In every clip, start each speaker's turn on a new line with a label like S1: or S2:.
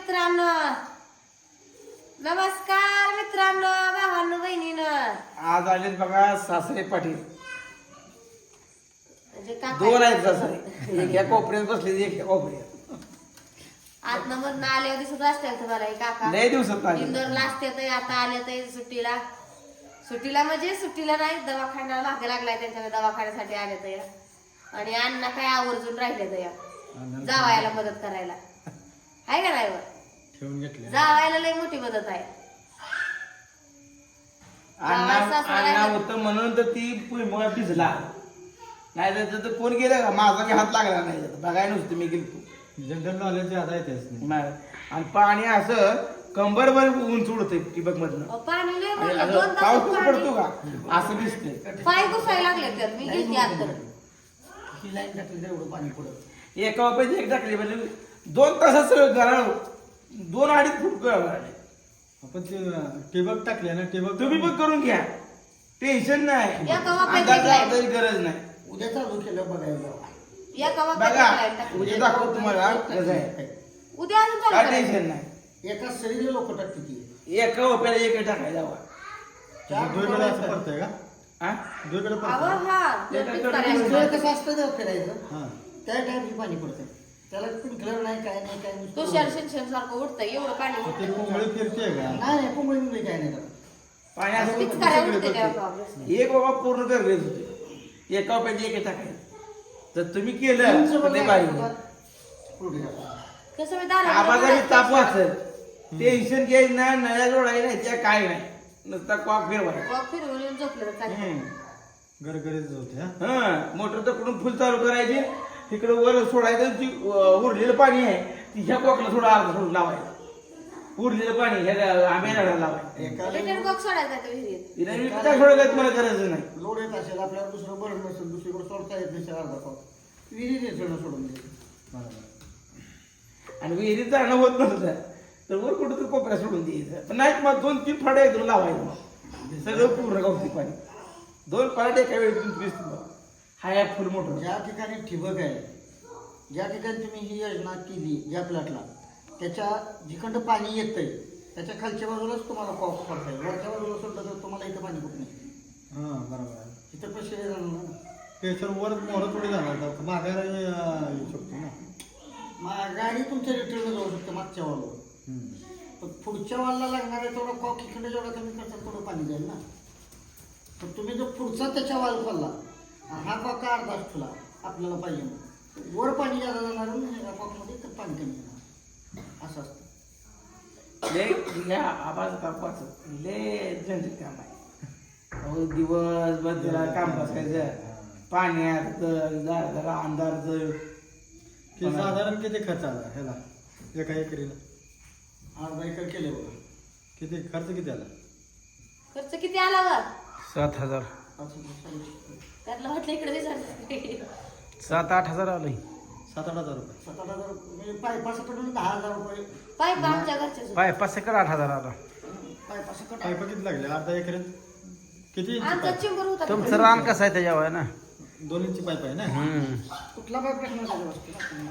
S1: मित्रांनो. नमस्कार मित्रांनो भावांनो बहिणीनं.
S2: आज आलेत बघा सासरे पाटील.
S1: म्हणजे काका
S2: दोन आहेत सासरे. एक या कोपऱ्यात बसले एक या कोपऱ्यात.
S1: आज नंबर आल्यावर दिसत असतील तुम्हाला हे काका.
S2: लय दिवसात आले.
S1: इंदोरला असते तर आता आले तर सुट्टीला. सुट्टीला म्हणजे सुट्टीला नाही दवाखाना मागे लागलाय त्यांच्या दवाखान्यासाठी आले तर. आणि अण्णा काय आवर्जून राहिले तर जावायला मदत करायला. आहे का नाही वर?
S3: ठेवून घेतले
S1: जावायला लय मोठी मदत आहे
S2: अण्णा
S1: सासरा
S2: अण्णा
S1: राहिला.
S2: होतं म्हणून तर ती भुईमुगा भिजला नाही तर तर कोण गेलं का माझा काही हात लागला नाही त्यात. बघायला नुसतं मी गेलतो
S3: जनरल नॉलेज ज्यादा आहे त्याच नाही
S2: नाही. आणि पाणी असं कंबरभर उंच उडतंय ठिबक मधनं
S1: अहो, पाणी लय
S2: आणि
S1: भरलं.
S2: असं
S1: दोन
S2: पाऊस पण पडतो
S1: पाणी.
S2: का असं दिसतंय
S1: पाय घुसायला लागले तर मी घेते आता
S4: ही लाईन टाकली तर एवढं पाणी पडत
S2: एका वापायची एक टाकली म्हणजे दोन सगळं गराळ दोन अडीच फूट गराळ आले.
S3: आपण ते टेबक टाकले ना टेबक
S2: तुम्ही पण करून घ्या. टेन्शन नाही. लावायची गरज नाही.
S4: उद्या चालू केलं बघायला. जाऊ.
S1: या कवा
S2: बघा उद्या दाखवतो तुम्हाला. कसं आहे.
S1: उद्या अजून चालू
S2: काय
S1: करायचं.
S2: टेन्शन नाही.
S4: एका सरीला लोक टाकते ती.
S2: एका ओप्याला एक टाकायला जावा.
S3: दुईकडे असं पडतंय का?
S2: हा
S3: दुईकडे
S1: अहो,
S3: पडतंय
S1: हा करायचं.
S4: कसं असतं ना फिरायचं?
S3: हा.
S4: त्या टाईमची पाणी पडतं त्याला नाही काय नाही काय
S1: सारखं एवढं पाणी
S3: ते
S1: उठतंय.
S3: कोंबडी फिरते का
S4: नाही नाही कोंबडी बिंबडी काय नाही त्याला.
S2: पाणी असं
S1: तीच
S2: होतं.
S1: करायला उठते तेव्हा problem.
S2: एक बाबा पूर्ण गरजेच होते एका ओप्याची एक टाकायचं तर तुम्ही केलं तर ते.
S1: कसं मी दारात
S2: आबाजारी ताप. वाचत टेन्शन घ्यायचं नाही नळ्या जोडायला नाही त्या काय नाही नुसता कॉक फिरवायचा
S1: फिरवून येऊन झोपलं तर चालेल.
S2: हम्म.
S3: गरगरीत होते हा
S2: हा मोटर तकडून फुल चालू करायची तिकडे वर सोडायचं ती उरलेलं पाणी आहे ती ह्या कॉकला थोडं अर्ध सोडून लावायचं. उरलेलं पाणी ह्या आंब्या झाडाला लावायचं.
S4: एका
S1: रिटर्न बॉक्स सोडायचा त्या विहिरीत
S2: तिला मी काय सोडायचं मला गरज नाही.
S4: लोड येत असेल आपल्याला दुसरं बरं नसेल दुसरीकडे सोडता येत नसेल अर्धा पाव विहिरीत सोडून सोडून
S2: आणि विहिरीत जाणं होत नसतं तर वर कुठं तर कोपऱ्या सोडून द्यायचं. पण नाही मग दोन तीन फाड्या एकदम लावायचं. मग सगळं पूर्ण गावती पाणी. दोन फाड्या एका वेळी तुम्ही. हा या फुल मोटर
S4: ज्या ठिकाणी ठिबक आहे ज्या ठिकाणी तुम्ही ही योजना केली ज्या प्लॅटला त्याच्या जिकडं पाणी येतंय त्याच्या खालच्या बाजूलाच तुम्हाला पाऊस पडतंय. वरच्या बाजूला सोडलं तर तुम्हाला इथं पाणी कुठं नाही.
S3: हा बरोबर आहे.
S4: इथं पैसे जाणार ना.
S3: ते सर वर मोहर थोडी जाणार का अं, येऊ शकतो ना.
S4: मा- गाडी तुमच्या रिटर्न जाऊ शकते मागच्या वालवर
S3: हम्म.
S4: पण पुढच्या वालला लागणार आहे तेवढं कॉक इकडे जेवढं कमी करतात तेवढं पाणी जाईल ना. पण तुम्ही जो पुढचा त्याच्या वाल खोलला आणि हा कॉक अर्धा ठुला आपल्याला पाहिजे मग वर पाणी जादा जाणार ह्या कॉकमध्ये तर पाणी कमी येणार असं असतं.
S2: ले ह्या आवाज तापाच ले झंझट काम आहे. अहो दिवसभर त्याला काम बसायचं. पाण्यात जर जरा अंधार जर.
S3: ते साधारण किती खर्च आला ह्याला? एका एकरीला?
S4: अर्धा एकर केले बघा.
S3: किती? खर्च किती आला?
S1: खर्च किती आला वर
S2: सात हजार.
S1: त्यातलं म्हटलं इकडे
S2: सात आठ हजार आलंय.
S3: सात आठ हजार रुपये.
S4: सात आठ हजार म्हणजे पायपासकडून दहा हजार रुपये.
S1: आमच्या घरचे
S2: पाय आठ हजार आला.
S4: पायपासकट
S3: पाईप किती लागले अर्धा एकरीत किती? इंची
S1: आमचा
S3: पाईप
S1: चिंबर होता
S2: तुमचं रान कसं आहे त्याच्यावर ना?
S3: दोन इंची पाईप आहे ना?
S4: कुठला पाईप प्रश्न झाला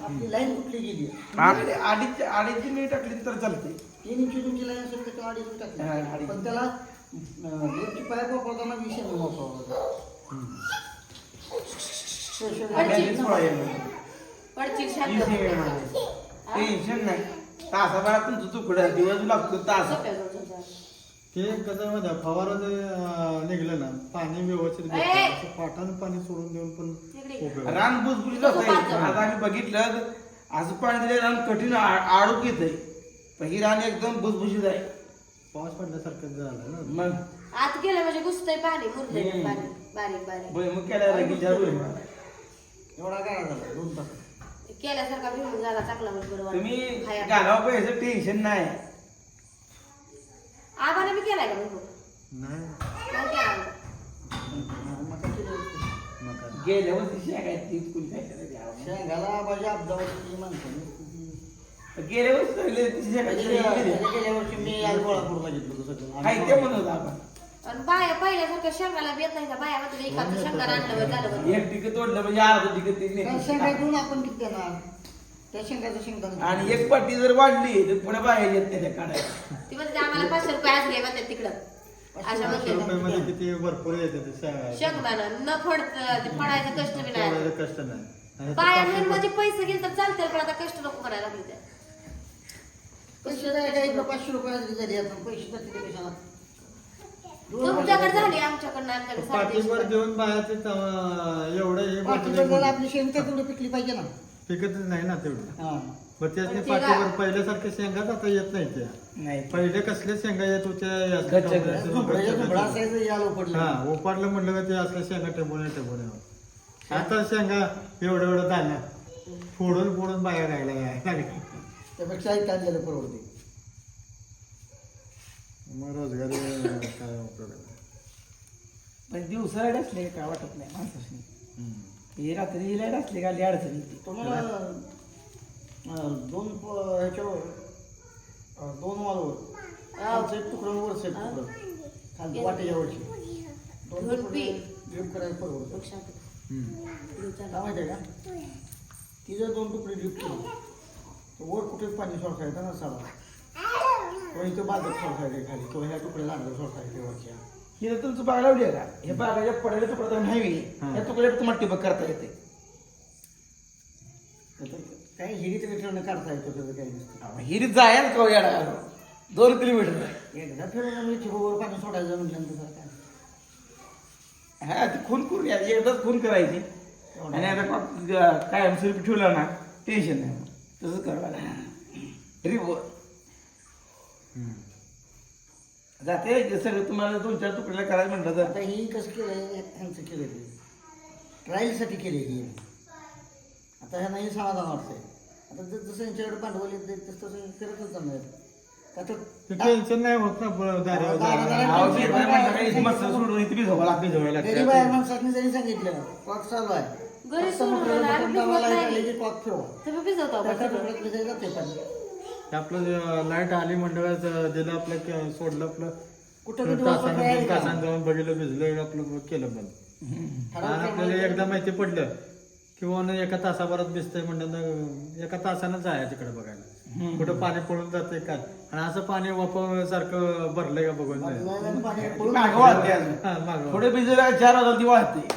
S4: आपली लाईन कुठली गेली?
S2: अडीच अडीचची मी टाकली तर चालते.
S4: तीन इंची तुमची लाईन असेल तर अडीच टाकली.
S2: अडीच.
S4: पण त्याला अं, दोनची वापरताना
S2: टेन्शन नाही तासाभरात तुमचं तुकडं दिवस लागतो तास
S3: ते कसं माहिती फवारा जे निघलं ना पाणी व्यवस्थित पाठानं पाटानं पाणी सोडून देऊन पण
S2: रान बुजबुजीत आता आम्ही बघितलं असं पाणी दिलं रान कठीण आ- आळूक येत पण ही रान एकदम बुजबुजीत आहे
S3: पाऊस पडल्यासारखं झालं ना
S2: मग
S1: आत गेलं म्हणजे घुसतंय पाणी. पाणी बारीक बारीक
S2: लगीच्या भुईमुग.
S4: एवढा काय झाला दोन तास
S1: केल्यासारखा भिवून झाला चांगला म्हणजे बरोबर
S2: तुम्ही. घालावं पाहिजे टेन्शन नाही
S1: आबाने बी केलाय का?
S3: नाही
S1: नाही केला?
S4: मका केली.
S3: मग.
S2: गेल्या वर्षी काय करायचं यावं.
S4: शेंगाला माणसं
S2: गेल्या वर्षी गेली.
S4: गेल्या वर्षी. मी आज होतं सगळं.
S2: काय ते म्हणत होतो आपण.
S1: आणि बाया पहिल्यासारख्या शेंगाला नाही बाया मात्र एखादं आणलं झालं.
S2: एक तोडलं म्हणजे अर्ध
S4: आपण किती देणार? त्या शेंगाचं शेंगदाणा
S2: आणि एक पाटी जर वाढली तर पुढे बाहेर येत नाही त्या काढायला.
S1: ती म्हणते आम्हाला पाचशे रुपये आज घे म्हणते तिकडं. अशा
S3: पाचशे
S1: म्हणते
S3: रुपयामध्ये किती भरपूर येते ते
S1: शेंगदाणा न फड ते फडायचं कष्ट बी नाही.
S3: तेवढं कष्ट नाही. आणि ते
S1: पाया
S3: पाचशे
S1: मेन
S3: रुपये-
S1: मध्ये पैसे गेले तर चालतील पण आता कष्ट नको करायला लागले
S4: पैसे द्यायला इकडं पाचशे रुपये हजेरी झाली आता पैसे जाते ते कशाला?
S1: तुमच्याकडे झाली आमच्याकडनं आमच्याकडे
S3: पाठीवर
S1: साडेतीनशे.
S3: देऊन बाहेरचे त- एवढं हे
S4: पाठीवर
S3: बघितलं
S4: आपली शेंग तर तेवढी पिकली पाहिजे ना.
S3: पिकतच नाही ना तेवढं.
S4: हा.
S3: मग त्याचे
S1: पण ते
S3: पाठीवर
S1: गा-
S3: पहिल्यासारखे शेंगाच आता येत नाही त्या.
S2: नाही.
S3: पहिले कसले शेंगा येत होत्या हे
S2: गच्च- गच्च-
S4: असायचं यालो पडलं
S3: हा उपाडलं म्हणलं का ते असल्या शेंगा टेबोने टेबोने. आता शेंगा एवढं एवढं दाना फोडून फोडून बाहेर राहिला
S4: त्यापेक्षा परवडते.
S3: मग रोजगारी काय उपयोग आहे?
S2: पण दिवसा लाइट असले काय वाटत नाही
S3: हम्म.
S2: हे रात्री लाइट असले का लई अडचण येते
S4: तुम्हाला अं, दोन प- ह्याच्यावर अं, दोन मालवर. एक तुकडं वर एक तुकडं. खाली वाटेच्यावरची दोन
S1: दोन
S4: तुकडे. ड्रिप करायला परवडतं.
S1: लक्षात
S3: हम्म.
S4: काय माहिती आहे का? ती जर दोन तुकडे ड्रिप केली. वर कुठे पाणी सोडता ना साला? किंवा इथं बागेत सोडता खाली. किंवा ह्या तुकडे लागलं सोडता वरच्या.
S2: हे तुमचं बाग लावली आहे का हे बागाच्या पडायला तुकडा तर नाही. या तुकड्यात तुम्हाला टिबक करता येते.
S4: काही हिरीत रिटर्न काढता येतो त्याचं काही नसतं.
S2: हिरी जायला का येडा. दोन किलोमीटर.
S4: एकदा फिरून मी ठिबकवर पाणी सोडायचं म्हटल्यानंतर काय?
S2: हा ती खून करून एकदाच खून करायची. आणि आता कायमस्वरूपी ठेवला ना टेन्शन नाही. तसंच करावं लागेल ड्रीपवर. जाते सगळं तुम्हाला दोन चार तुकड्याला करायचं म्हटलं तर
S4: आता ही कसं ह्यांचं केलं ते ट्रायलसाठी केले ही आता ह्यांना हे समाधान वाटतंय आता जर जसं यांच्याकडे भांडवल येत तसं तसं करतच जाणार का
S3: ते
S4: तर
S3: टेन्शन नाही होत ना ब- दारावर
S4: दारावर-
S3: जायला.
S2: आवाज येत नाही म्हणलं काही मस्त सोडून इथे भिजवा लागते भिजवायला
S4: गरीब आहे
S2: लागते
S4: माणसाने जरी सांगितलं कॉक चालू आहे
S1: घरी सोडून आम्ही भिजवत नाही.
S4: की
S1: तुम्ही भिजवता का सगळं?
S3: ते आपलं लाइट आली मंडळात दिलं आपलं क- सोडलं आपलं तासानं दोन. तासानं जाऊन बघितलं भिजलं आपलं केलं बंद. आणि आपल्याला एकदा माहिती पडलं किंवा एका तासाभरात भिजतंय म्हणलं एका तासानं जायचं तिकडे बघायला. कुठं पाणी पळून जाते काय? आणि असं पाणी वापरल्यासारखं भरलंय का बघून?
S2: अजून.
S3: हा, मागं.
S2: थोडे भिजवल्या चार वाजता ती वाळते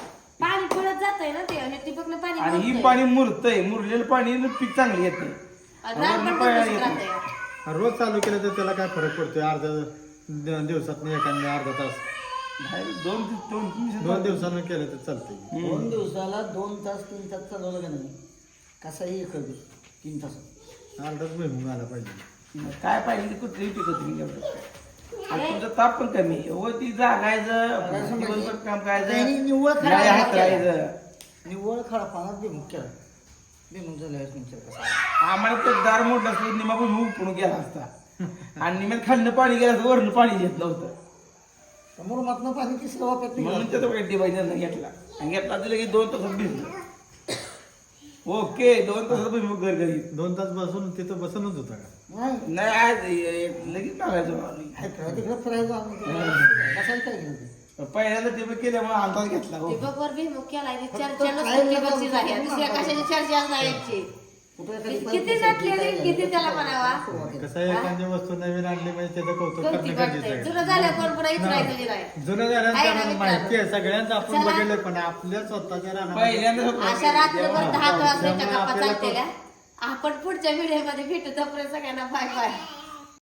S1: पाणी पळत जातंय ना ते आणि टिपकनं पाणी
S2: आणि ही
S1: मुरतंय.
S2: पाणी मुरतंय मुरलेलं पाणी पीक चांगलं येते
S1: आणि रान पण तसंच. राहतंय.
S3: रोज चालू केलं तर त्याला काय फरक पडतोय? अर्ध्या द- दिवसात एखाद्या अर्धा तास.
S2: दोन ते- दोन तीन दिवसात
S3: दोन दिवसानं केलं तर चालतंय.
S4: दोन दिवसाला दोन तास तीन तास चालवलं का नाही कसाही एक तीन तास.
S3: अर्धाच भुईमुग आला पाहिजे.
S2: काय पाहिजे ते कुठेही पिकत नाही एवढं. आणि तुमचा ताप पण कमी. आहे. ती जागायचं दिवसभर काम
S4: त्यांनी निव्वळ
S2: करायचं
S4: खडा निव्वळ खडा पाण्यात नंतर कसा
S2: आम्हाला तर दार मोठं असलं निमा पण उपडून गेला असता. आणि निम्यात खाल्लं पाणी गेलं असतं वरनं पाणी येत नव्हतं.
S4: समोर मातनं पाणी तिसऱ्या वाप्यात
S2: म्हणून. त्याचा डिवायजर घेतला. आणि घेतला दिलं की दोन तासात भिजलं. ओके दोन तासात भुईमुग घर घरी
S3: दोन तास बसून तिथं बसूनच होता का?
S4: नाही.
S2: नाही आज ए- लगेच टाकायचं आम्ही. पहिल्यांदा टिबक केल्यामुळे अंदाज घेतला हो.
S1: झाली दुसऱ्या. कशाची याची
S4: कुठं एखादी
S1: किती नटलेली, किती त्याला? म्हणावा?
S3: कसं आहे, एखादी वस्तू नवीन आणली म्हणजे त्याचं कौतुक करणं गरजेचं
S1: जुनं झालं कोण पुन्हा इचरायचं जी नाही
S3: जुनं
S1: आहे?
S3: माहिती आहे सगळ्यांचं आपण
S1: चला.
S3: बघितलं पण आपल्या स्वतःच्या
S2: पहिल्यांदा
S1: अशा रात्रभर दहा गप्पा चालतेल्या आपण पुढच्या व्हिडिओमध्ये भेटू तोपर्यंत सगळ्यांना बाय बाय